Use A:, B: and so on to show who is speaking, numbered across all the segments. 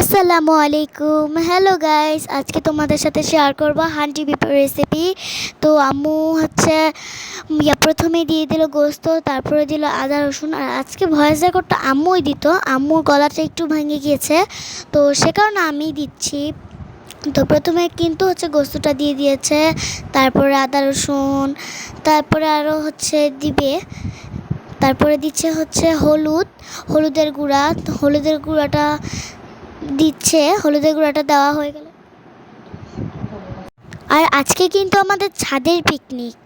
A: আসসালামু আলাইকুম। Hello guys আজকে তোমাদের সাথে শেয়ার করব হান্ডি বিপের রেসিপি তো আম্মু হচ্ছে প্রথমে দিয়ে দিল গোস্ত, তারপরে দিল আদা রসুন। আর আজকে ভয়েস রেকর্ডটা আম্মুই দিত। আম্মুর গলাটা একটু ভেঙে গিয়েছে। তো সে কারণে আমি দিচ্ছি। তো প্রথমে কিন্তু হচ্ছে গোস্তটা দিয়ে দিয়েছে। তারপরে আদা রসুন, তারপরে আরও হচ্ছে দিবে। তারপরে দিচ্ছে হচ্ছে হলুদ, হলুদের গুঁড়া। হলুদের গুঁড়াটা দিচ্ছে হলুদের গুঁড়াটা দেওয়া হয়ে গেল। আর আজকে কিন্তু আমাদের ছাদের পিকনিক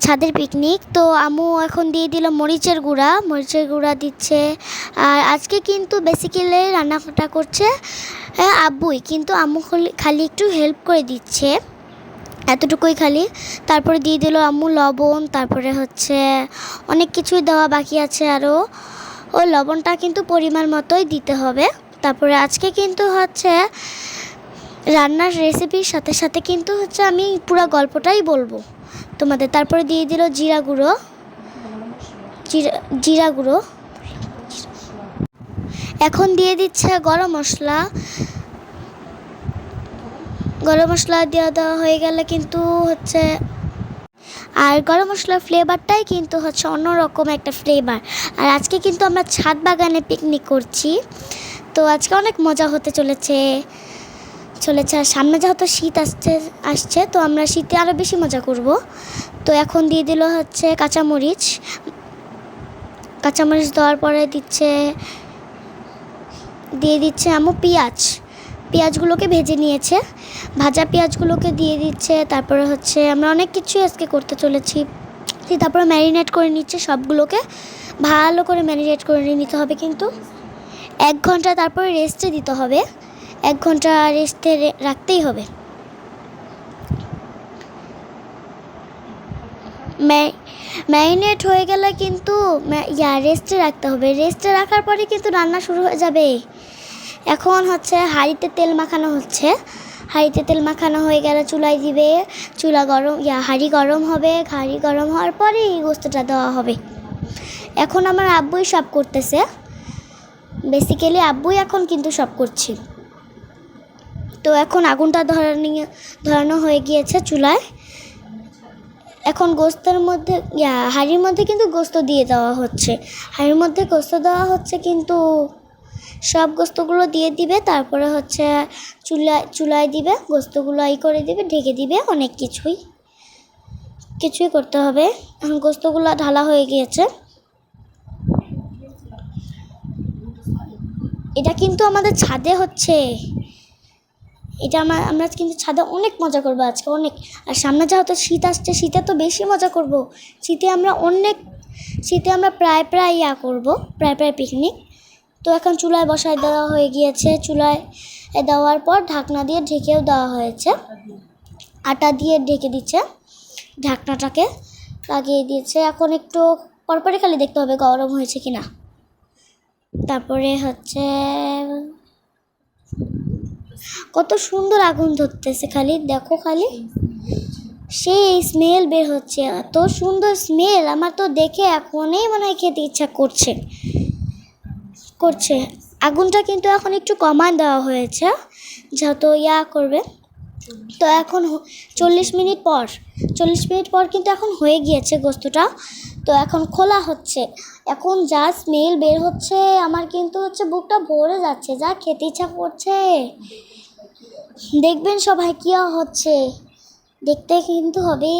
A: ছাদের পিকনিক তো আম্মু এখন দিয়ে দিল মরিচের গুঁড়া। মরিচের গুঁড়া দিচ্ছে। আর আজকে কিন্তু বেসিক্যালি রান্নাটা করছে হ্যাঁ, আব্বুই। কিন্তু আম্মু খালি- খালি একটু হেল্প করে দিচ্ছে। এতটুকুই খালি। তারপরে দিয়ে দিল আম্মু লবণ তারপরে হচ্ছে অনেক কিছুই দেওয়া বাকি আছে আরও ও লবণটা কিন্তু পরিমাণ মতোই দিতে হবে। তারপরে আজকে কিন্তু হচ্ছে রান্নার রেসিপির সাথে সাথে কিন্তু হচ্ছে আমি পুরো গল্পটাই বলব। তোমাদের তারপরে দিয়ে দিল জিরা গুঁড়ো। জিরা জিরা গুঁড়ো। এখন দিয়ে দিচ্ছে গরম মশলা। গরম মশলা দেওয়া দেওয়া হয়ে গেলে কিন্তু হচ্ছে আর গরম মশলার ফ্লেভারটাই কিন্তু হচ্ছে অন্যরকম একটা ফ্লেভার আর আজকে কিন্তু আমরা ছাদ বাগানে পিকনিক করছি। তো আজকে অনেক মজা হতে চলেছে চলেছে। আর সামনে যেহেতু শীত আসছে আসছে, তো আমরা শীতে আরও বেশি মজা করব। তো এখন দিয়ে দিল হচ্ছে কাঁচামরিচ। কাঁচামরিচ দেওয়ার পরে দিচ্ছে, দিয়ে দিচ্ছে আমু পেঁয়াজ। পেঁয়াজগুলোকে ভেজে নিয়েছে। ভাজা পেঁয়াজগুলোকে দিয়ে দিচ্ছে, তারপরে হচ্ছে আমরা অনেক কিছুই আজকে করতে চলেছি। তারপরে ম্যারিনেট করে নিচ্ছে সবগুলোকে। ভালো করে ম্যারিনেট করে নিতে হবে কিন্তু। এক ঘণ্টা তারপরে রেস্টে দিতে হবে। এক ঘণ্টা রেস্টে রাখতেই হবে। ম্যারিনেট হয়ে গেলে কিন্তু ইয়া রেস্টে রাখতে হবে। রেস্টে রাখার পরে কিন্তু রান্না শুরু হয়ে যাবে। এখন হচ্ছে হাঁড়িতে তেল মাখানো হচ্ছে। হাঁড়িতে তেল মাখানো হয়ে গেলে চুলায় দিবে। চুলা গরম ইয়া, হাঁড়ি গরম হবে। হাঁড়ি গরম হওয়ার পরে এই গোস্তটা দেওয়া হবে। এখন আমার আব্বুই সব করতেছে। বেসিক্যালি আব্বুই এখন কিন্তু সব করছি। তো এখন আগুনটা ধরানি, ধরানো হয়ে গিয়েছে চুলায়। এখন গোস্তের মধ্যে, ইয়া, হাঁড়ির মধ্যে কিন্তু গোস্ত দিয়ে দেওয়া হচ্ছে। হাঁড়ির মধ্যে গোস্ত দেওয়া হচ্ছে কিন্তু সব গোস্তগুলো দিয়ে দিবে, তারপরে হচ্ছে চুলায় চুলায় দিবে, গোস্তগুলো ই করে দিবে, ঢেকে দিবে, অনেক কিছুই। কিছুই করতে হবে। এখন গোস্তগুলো ঢালা হয়ে গিয়েছে। এটা কিন্তু আমাদের ছাদে হচ্ছে। এটা আমরা আমরা কিন্তু ছাদে অনেক মজা করব আজকে, অনেক। আর সামনে যেহেতু শীত আসছে, শীতে তো বেশি মজা করব। শীতে আমরা অনেক, শীতে আমরা প্রায় প্রায় ইয়া করব, প্রায় প্রায় পিকনিক তো এখন চুলায় বসায় দেওয়া হয়ে গিয়েছে। চুলায় দেওয়ার পর ঢাকনা দিয়ে ঢেকেও দেওয়া হয়েছে। আটা দিয়ে ঢেকে দিচ্ছে ঢাকনাটাকে। লাগিয়ে দিয়েছে। এখন একটু, পরপরই খালি দেখতে হবে গরম হয়েছে কি না তারপরে হচ্ছে, কত সুন্দর আগুন ধরতেছে খালি, দেখো খালি। সেই স্মেল বের হচ্ছে, এত সুন্দর স্মেল আমার তো দেখে এখনই মনে হয় খেতে ইচ্ছা করছে। করছে। আগুনটা কিন্তু এখন একটু কমান দেওয়া হয়েছে, যত ইয়া করবে। তো এখন চল্লিশ মিনিট পর, চল্লিশ মিনিট পর কিন্তু এখন হয়ে গিয়েছে গোস্তটা। তো এখন খোলা হচ্ছে। এখন যা স্মেল বের হচ্ছে, আমার কিন্তু হচ্ছে বুকটা ভরে যাচ্ছে, যা খেতে ইচ্ছা করছে। দেখবেন সবাই কি হচ্ছে, দেখতে কিন্তু হবে।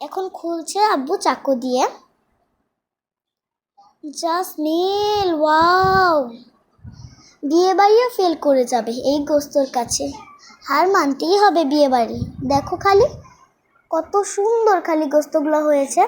A: এখন খুলছে আব্বু চাকু দিয়ে। যা স্মেল ওয়াও বিয়ে বাড়িও ফেল করে যাবে এই গোস্তর কাছে। হার মানতেই হবে বিয়ে বাড়ি দেখো খালি। কত সুন্দর খালি গোস্তগুলো হয়েছে।